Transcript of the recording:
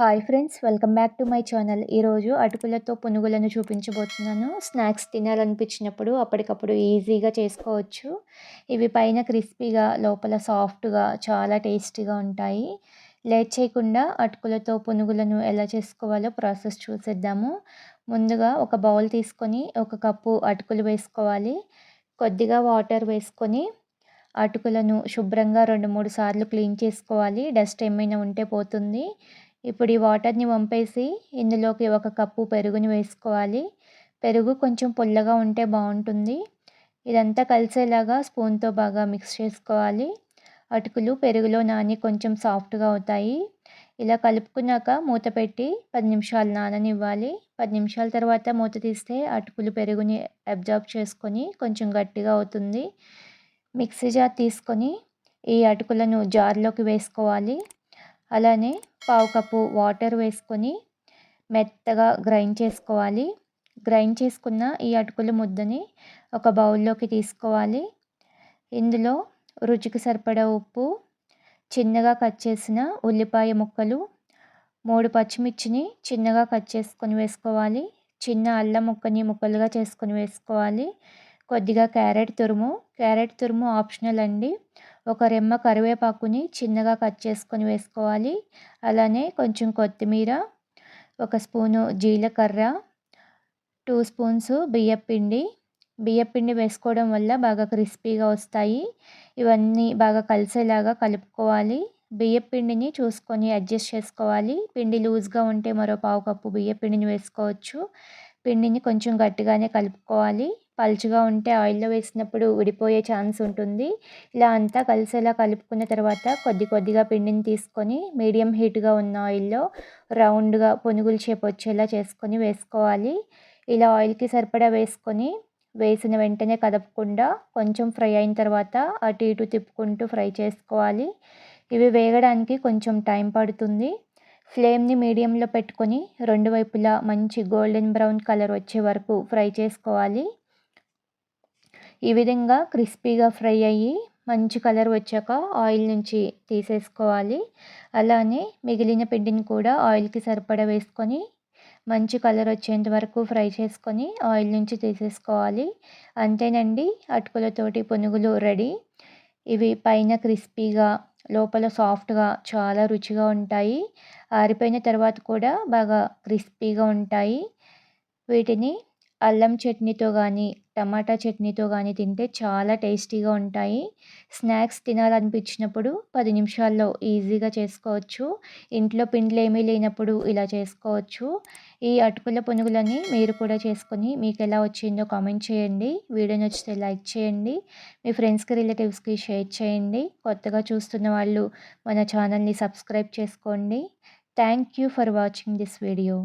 Hi friends welcome back to my channel ఈరోజు అటుకులతో పునుగులను చూపించబోతున్నాను. స్నాక్స్ తినాలనిపించినప్పుడు అప్పటికప్పుడు ఈజీగా చేసుకోవచ్చు. ఇవి పైన క్రిస్పీగా లోపల సాఫ్ట్గా చాలా టేస్టీగా ఉంటాయి. లేట్ చేయకుండా అటుకులతో పునుగులను ఎలా చేసుకోవాలో ప్రాసెస్ చూసేద్దాము. ముందుగా ఒక బౌల్ తీసుకొని ఒక కప్పు అటుకులు వేసుకోవాలి. కొద్దిగా వాటర్ వేసుకొని అటుకులను శుభ్రంగా రెండు మూడు సార్లు క్లీన్ చేసుకోవాలి. డస్ట్ ఏమైనా ఉంటే పోతుంది. ఇప్పుడు ఈ వాటర్ని వంపేసి ఇందులోకి ఒక కప్పు పెరుగుని వేసుకోవాలి. పెరుగు కొంచెం పుల్లగా ఉంటే బాగుంటుంది. ఇదంతా కలిసేలాగా స్పూన్తో బాగా మిక్స్ చేసుకోవాలి. అటుకులు పెరుగులో నాని కొంచెం సాఫ్ట్గా అవుతాయి. ఇలా కలుపుకున్నాక మూత పెట్టి పది నిమిషాలు నాననివ్వాలి. పది నిమిషాల తర్వాత మూత తీస్తే అటుకులు పెరుగుని అబ్జార్బ్ చేసుకొని కొంచెం గట్టిగా అవుతుంది. మిక్సీ జార్ తీసుకొని ఈ అటుకులను జార్లోకి వేసుకోవాలి. అలానే పావు కప్పు వాటర్ వేసుకొని మెత్తగా గ్రైండ్ చేసుకోవాలి. గ్రైండ్ చేసుకున్న ఈ అటుకుల ముద్దని ఒక బౌల్లోకి తీసుకోవాలి. ఇందులో రుచికి సరిపడా ఉప్పు చిన్నగా కట్ చేసిన ఉల్లిపాయ ముక్కలు మూడు పచ్చిమిర్చిని చిన్నగా కట్ చేసుకొని వేసుకోవాలి. చిన్న అల్లం ముక్కని ముక్కలుగా చేసుకొని వేసుకోవాలి. కొద్దిగా క్యారెట్ తురుము. క్యారెట్ తురుము ఆప్షనల్ అండి. ఒక రెమ్మ కరివేపాకుని చిన్నగా కట్ చేసుకొని వేసుకోవాలి. అలానే కొంచెం కొత్తిమీర ఒక స్పూను జీలకర్ర టూ స్పూన్స్ బియ్యపిండి. బియ్యపిండి వేసుకోవడం వల్ల బాగా క్రిస్పీగా వస్తాయి. ఇవన్నీ బాగా కలిసేలాగా కలుపుకోవాలి. బియ్యపిండిని చూసుకొని అడ్జస్ట్ చేసుకోవాలి. పిండి లూజ్గా ఉంటే మరో పావు కప్పు బియ్యపిండిని వేసుకోవచ్చు. పిండిని కొంచెం గట్టిగానే కలుపుకోవాలి. పలుచగా ఉంటే ఆయిల్లో వేసినప్పుడు ఉడిపోయే ఛాన్స్ ఉంటుంది. ఇలా అంతా కలిసేలా కలుపుకున్న తర్వాత కొద్ది కొద్దిగా పిండిని తీసుకొని మీడియం హీట్గా ఉన్న ఆయిల్లో రౌండ్గా పునుగులు షేప్ వచ్చేలా చేసుకొని వేసుకోవాలి. ఇలా ఆయిల్కి సరిపడా వేసుకొని వేసిన వెంటనే కదపకుండా కొంచెం ఫ్రై అయిన తర్వాత అటు ఇటు తిప్పుకుంటూ ఫ్రై చేసుకోవాలి. ఇవి వేగడానికి కొంచెం టైం పడుతుంది. ఫ్లేమ్ని మీడియంలో పెట్టుకొని రెండు వైపులా మంచి గోల్డెన్ బ్రౌన్ కలర్ వచ్చే వరకు ఫ్రై చేసుకోవాలి. ఈ విధంగా క్రిస్పీగా ఫ్రై అయ్యి మంచి కలర్ వచ్చాక ఆయిల్ నుంచి తీసేసుకోవాలి. అలానే మిగిలిన పిండిని కూడా ఆయిల్కి సరిపడా వేసుకొని మంచి కలర్ వచ్చేంత వరకు ఫ్రై చేసుకొని ఆయిల్ నుంచి తీసేసుకోవాలి. అంతేనండి అటుకులతోటి పునుగులు రెడీ. ఇవి పైన క్రిస్పీగా లోపల సాఫ్ట్గా చాలా రుచిగా ఉంటాయి. ఆరిపోయిన తర్వాత కూడా బాగా క్రిస్పీగా ఉంటాయి. వీటిని అల్లం చట్నీతో కానీ టమాటా చట్నీతో కానీ తింటే చాలా టేస్టీగా ఉంటాయి. స్నాక్స్ తినాలనిపించినప్పుడు పది నిమిషాల్లో ఈజీగా చేసుకోవచ్చు. ఇంట్లో పిండ్లు ఏమీ లేనప్పుడు ఇలా చేసుకోవచ్చు. ఈ అటుకుల పునుగులని మీరు కూడా చేసుకొని మీకు ఎలా వచ్చిందో కామెంట్ చేయండి. వీడియో నచ్చితే లైక్ చేయండి. మీ ఫ్రెండ్స్కి రిలేటివ్స్కి షేర్ చేయండి. కొత్తగా చూస్తున్న వాళ్ళు మన ఛానల్ని సబ్స్క్రైబ్ చేసుకోండి. Thank you for watching this video.